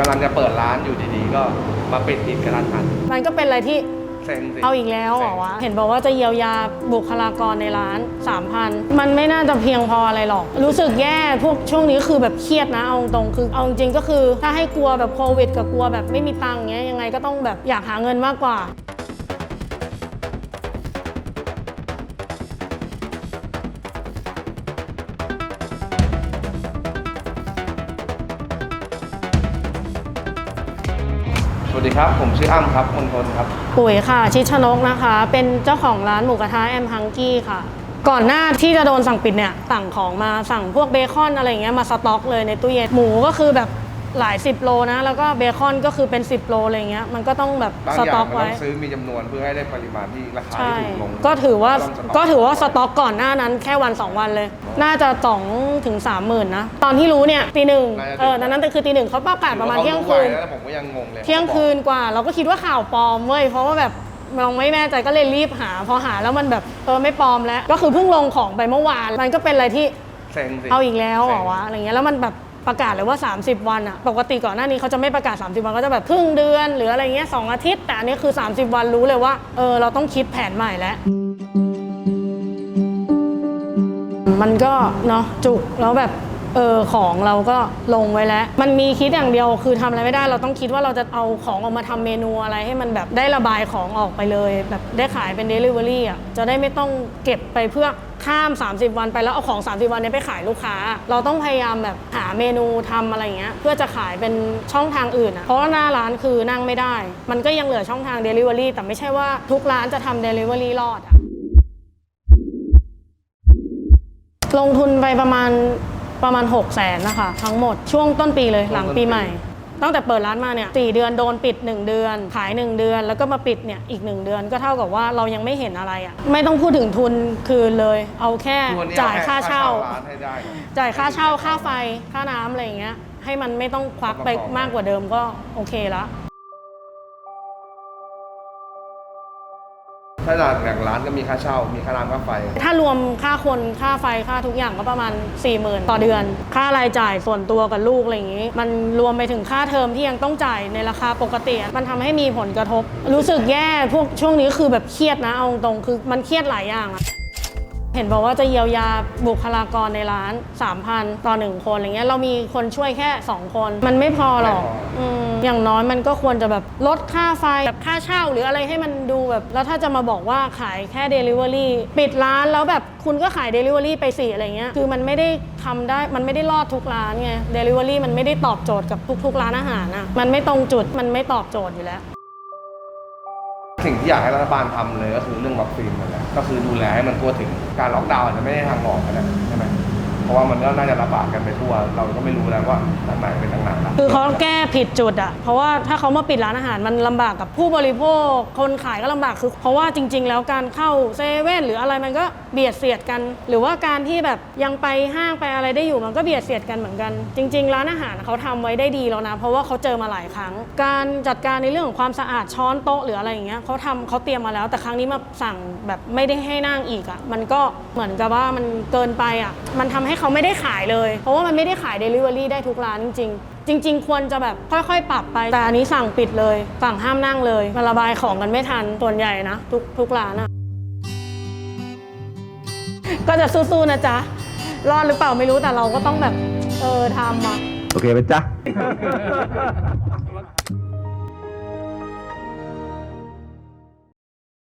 กำลังจะเปิดร้านอยู่ดีๆ ก็มาปิดอีกกระทันหันมันก็เป็นอะไรที่เซ็งสิเอาอีกแล้วเหรอวะ เห็นบอกว่าจะเยียวยาบุคลากรในร้าน 3,000 มันไม่น่าจะเพียงพออะไรหรอก รู้สึกแย่พวกช่วงนี้คือแบบเครียดนะ เอาตรงๆคือเอาจริงๆก็คือ ถ้าให้กลัวแบบโควิดกับกลัวแบบไม่มีตังค์เงี้ยยังไงก็ต้องแบบอยากหาเงินมากกว่า วัสดีครับ ผมชื่ออ้ำครับมนทนครับ ปุ๋ยค่ะ ชิดชนกนะคะ เป็นเจ้าของร้านหมูกระทะแอมฮังกี้ค่ะ ก่อนหน้าที่จะโดนสั่งปิดเนี่ยสั่งของมาสั่งพวกเบคอนอะไรเงี้ยมาสต็อกเลยในตู้เย็นหมูก็คือแบบ หลายสิบโลนะ แล้วก็เบคอนก็คือเป็น10โลอะไรเงี้ยมันก็ต้องแบบบางสอย่าต็องกมันไว้ ต้องซื้อมีจำนวนเพื่อให้ได้ปริมาณที่ราคาใช่ ที่ถูกลงก็ถือว่าต้องสต็ก็ถือว่าสต็อกก่อนหน้านั้นแค่วัน 2 วันเลย น่าจะ2ถึง3หมื่นนะ ตอนที่รู้เนี่ยตีหนึ่งเออนั้นนั้นคือตีหนึ่งเขาประกาศประมาณเที่ยงคืนถือว่าขารู้ไวแล้วผมก็ยังงงเลยเที่ยงคืนกว่า เราก็คิดว่าข่าวปลอมเว้ยเพราะว่าแบบเราไม่แน่ใจก็เลยรีบหา พอหาแล้วมันแบบเออไม่ปลอมแล้ว ก็คือเพิ่งลงของไปเมื่อวาน มันก็เป็นอะไรที่เซ็งสิเอาอีกแล้วเหรอเซ็งวะอะไรเงี้ยแล้วมันแบบ ประกาศเลยว่า 30 วันอะปกติก่อนหน้านี้เขาจะไม่ประกาศ 30 วันก็จะแบบครึ่งเดือน หรืออะไรเงี้ยสองอาทิตย์ แต่อันนี้คือ 30 วันรู้เลยว่าเออเราต้องคิดแผนใหม่แล้วมันก็เนาะจุกแล้วแบบ เออของเราก็ลงไว้แล้ว มันมีคิดอย่างเดียวคือทำอะไรไม่ได้ เราต้องคิดว่าเราจะเอาของออกมาทำเมนูอะไรให้มันแบบได้ระบายของออกไปเลย แบบได้ขายเป็น Delivery อะจะได้ไม่ต้องเก็บไปเพื่อข้าม 30 วันไปแล้วเอาของ 30 วันนี้ไปขายลูกค้า เราต้องพยายามแบบหาเมนูทำอะไรเงี้ยเพื่อจะขายเป็นช่องทางอื่นอะเพราะว่าหน้าร้านคือนั่งไม่ได้ มันก็ยังเหลือช่องทาง Delivery แต่ไม่ใช่ว่าทุกร้านจะทำ Delivery รอดอะลงทุนไปประมาณ ประมาณ 6 0 0แสนนะคะ ทั้งหมดช่วงต้นปีเลยหลังปีใหม่ ตั้งแต่เปิดร้านมาเนี่ยสเดือนโดนปิด 1 เดือน ขาย 1 เดือน แล้วก็มาปิดเนี่ยอีก 1 เดือนก็เท่ากับว่าเรายังไม่เห็นอะไรอะ่ะไม่ต้องพูดถึงทุนคืนเลย เอาแค่ตัวเนี้จ่ายค่าเช่าร้านให้ได้ก่อนจ่ายค่าเช่าค่าไฟค่าน้ำอะไรอย่างเงี้ยให้มันไม่ต้องควักไปมากกว่าเดิมก็โอเคละ ถ้าจากหลักร้านก็มีค่าเช่า มีค่าน้ำค่าไฟ ถ้ารวมค่าคนค่าไฟค่าทุกอย่างก็ประมาณ 4 0,000ต่อเดือน ค่ารายจ่ายส่วนตัวกับลูกอะไรอย่างนี้ มันรวมไปถึงค่าเทอมที่ยังต้องจ่ายในราคาปกติ มันทำให้มีผลกระทบ รู้สึกแย่พวกช่วงนี้คือแบบเครียดนะเอาตรงๆคือมันเครียดหลายอย่างอะ เห็นบอกว่าจะเยียวยาบุคลากรในร้าน 3,000 ต่อ 1 คนอะไรเงี้ยเรามีคนช่วยแค่ 2 คน มันไม่พอหรอกไม่พออืมอย่างน้อยมันก็ควรจะแบบลดค่าไฟแบบค่าเช่า หรืออะไรให้มันดูแบบ แล้วถ้าจะมาบอกว่าขายแค่ Delivery ปิดร้านแล้วแบบคุณก็ขาย Delivery ไปสิอะไรเงี้ยคือมันไม่ได้ทำได้มันไม่ได้รอดทุกร้านไง Delivery มันไม่ได้ตอบโจทย์กับทุกๆ ร้านอาหารอะมันไม่ตรงจุดมันไม่ตอบโจทย์อยู่แล้ว สิ่งที่อยากให้รัฐบาลทำเลยก็คือเรื่องวัคซีนนั่นแหละก็คือดูแลให้มันทั่วถึงการล็อกดาวน์อาจจะไม่ได้ทางออกกันนะใช่ไหม เพราะว่ามันก็น่าจะระบาดกันไปทั่ว เราก็ไม่รู้แล้วว่าทางไหนเป็นทางไหนะคือเขาแก้ผิดจุดอะเพราะว่าถ้าเขามาปิดร้านอาหารมันลำบากกับผู้บริโภค คนขายก็ลำบากคือ เพราะว่าจริง ๆ แล้วการเข้าเซเว่นหรืออะไรมันก็เบียดเสียดกัน หรือว่าการที่แบบยังไปห้างไปอะไรได้อยู่มันก็เบียดเสียดกันเหมือนกัน จริง ๆ ร้านอาหารเขาทำไว้ได้ดีแล้วนะ เพราะว่าเขาเจอมาหลายครั้ง การจัดการในเรื่องของความสะอาดช้อนโต๊ะหรืออะไรอย่างเงี้ยเขาทำเขาเตรียมมาแล้ว แต่ครั้งนี้มาสั่งแบบไม่ได้ให้นั่งอีกอะมันก็เหมือนกับว่ามันเกินไปอะมันทำให้เขาไม่ได้ขายเลย เพราะว่ามันไม่ได้ขาย Delivery ได้ทุกร้านจริงจริง ๆ ควรจะแบบค่อยๆ ปรับไป แต่อันนี้สั่งปิดเลย สั่งห้ามนั่งเลยมันระบายของกันไม่ทันส่วนใหญ่นะ ทุกทุกร้านอะก็จะสู้ๆนะจ๊ะ รอดหรือเปล่าไม่รู้แต่เราก็ต้องแบบ เออทำอะโอเคไหมจ๊ะ